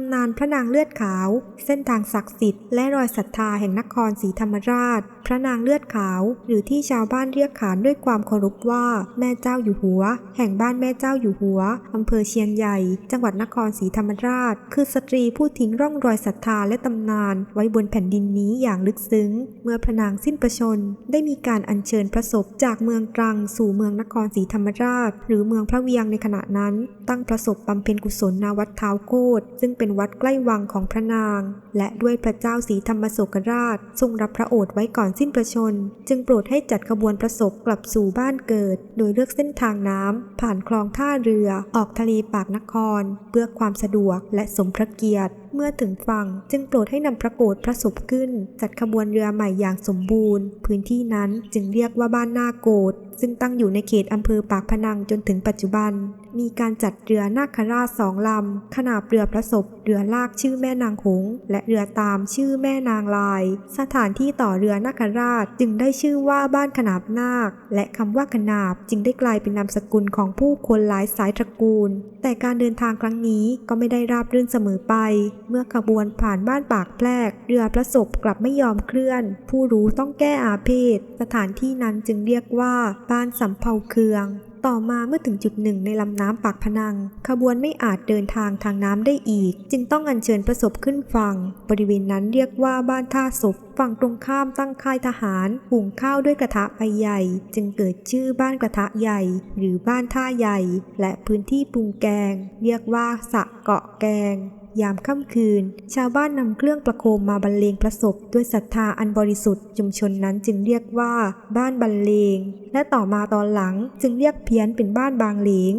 ำนานพระนางเลือดขาว เส้นทางศักดิ์สิทธิ์และรอยศรัทธาแห่งนครศรีธรรมราช พระนางเลือดขาว หรือที่ชาวบ้านเรียกขานด้วยความเคารพว่า แม่เจ้าอยู่หัว แห่งบ้านแม่เจ้าอยู่หัวอำเภอเชียนใหญ่ จังหวัดนครศรีธรรมราช คือสตรีผู้ทิ้งร่องรอยศรัทธาและตำนาน ไว้บนแผ่นดินนี้อย่างลึกซึ้ง เมื่อพระนางสิ้นประชน ได้มีการอัญเชิญพระศพจากเมืองตรังสู่เมืองนครศรีธรรมราช หรือเมืองพระเวียงในขณะนั้น ตั้งพระศพบำเพ็ญกุศลณวัดเท้าโคตซึ่งเป็นวัดใกล้วังของพระนาง และด้วยพระเจ้าศรีธรรมโศกราช ทรงรับพระโอษฐ์ไว้ก่อนสิ้นประชน จึงโปรดให้จัดขบวนพระศพกลับสู่บ้านเกิด โดยเลือกเส้นทางน้ำผ่านคลองท่าเรือ ออกทะเลปากนคร เพื่อความสะดวกและสมพระเกียรติเมื่อถึงฝั่งจึงโปรดให้นำพระโกรธพระศพขึ้น จัดขบวนเรือใหม่อย่างสมบูรณ์ พื้นที่นั้นจึงเรียกว่าบ้านนาโกรธซึ่งตั้งอยู่ในเขตอำเภอปากพนังจนถึงปัจจุบัน มีการจัดเรือนาคราชสองลำ ขนาบเรือพระศพเรือลากชื่อแม่นางหง และเรือตามชื่อแม่นางลาย สถานที่ต่อเรือนาคราชจึงได้ชื่อว่าบ้านขนาบนาค และคำว่าขนาบจึงได้กลายเป็นนามสกุลของผู้คนหลายสายตระกูล แต่การเดินทางครั้งนี้ก็ไม่ได้ราบรื่นเสมอไป เมื่อขบวนผ่านบ้านปากแพรก เรือพระศพกลับไม่ยอมเคลื่อน ผู้รู้ต้องแก้อาเพศ สถานที่นั้นจึงเรียกว่าบ้านสำเภาเคือง ต่อมาเมื่อถึงจุดหนึ่งในลำน้ำปากพนัง ขบวนไม่อาจเดินทางทางน้ำได้อีก จึงต้องอัญเชิญพระศพขึ้นฝั่ง บริเวณนั้นเรียกว่าบ้านท่าศพ ฝั่งตรงข้ามตั้งค่ายทหารหุงข้าวด้วยกระทะใบใหญ่ จึงเกิดชื่อบ้านกระทะใหญ่ หรือบ้านท่าใหญ่ และพื้นที่ปรุงแกง เรียกว่าสะเกาะแกง ยามค่ำคืน ชาวบ้านนำเครื่องประโคมมาบรรเลงพระศพด้วยศรัทธาอันบริสุทธิ์ชุมชนนั้นจึงเรียกว่า บ้านบรรเลง และต่อมาตอนหลังจึงเรียกเพี้ยนเป็นบ้านบางเหลง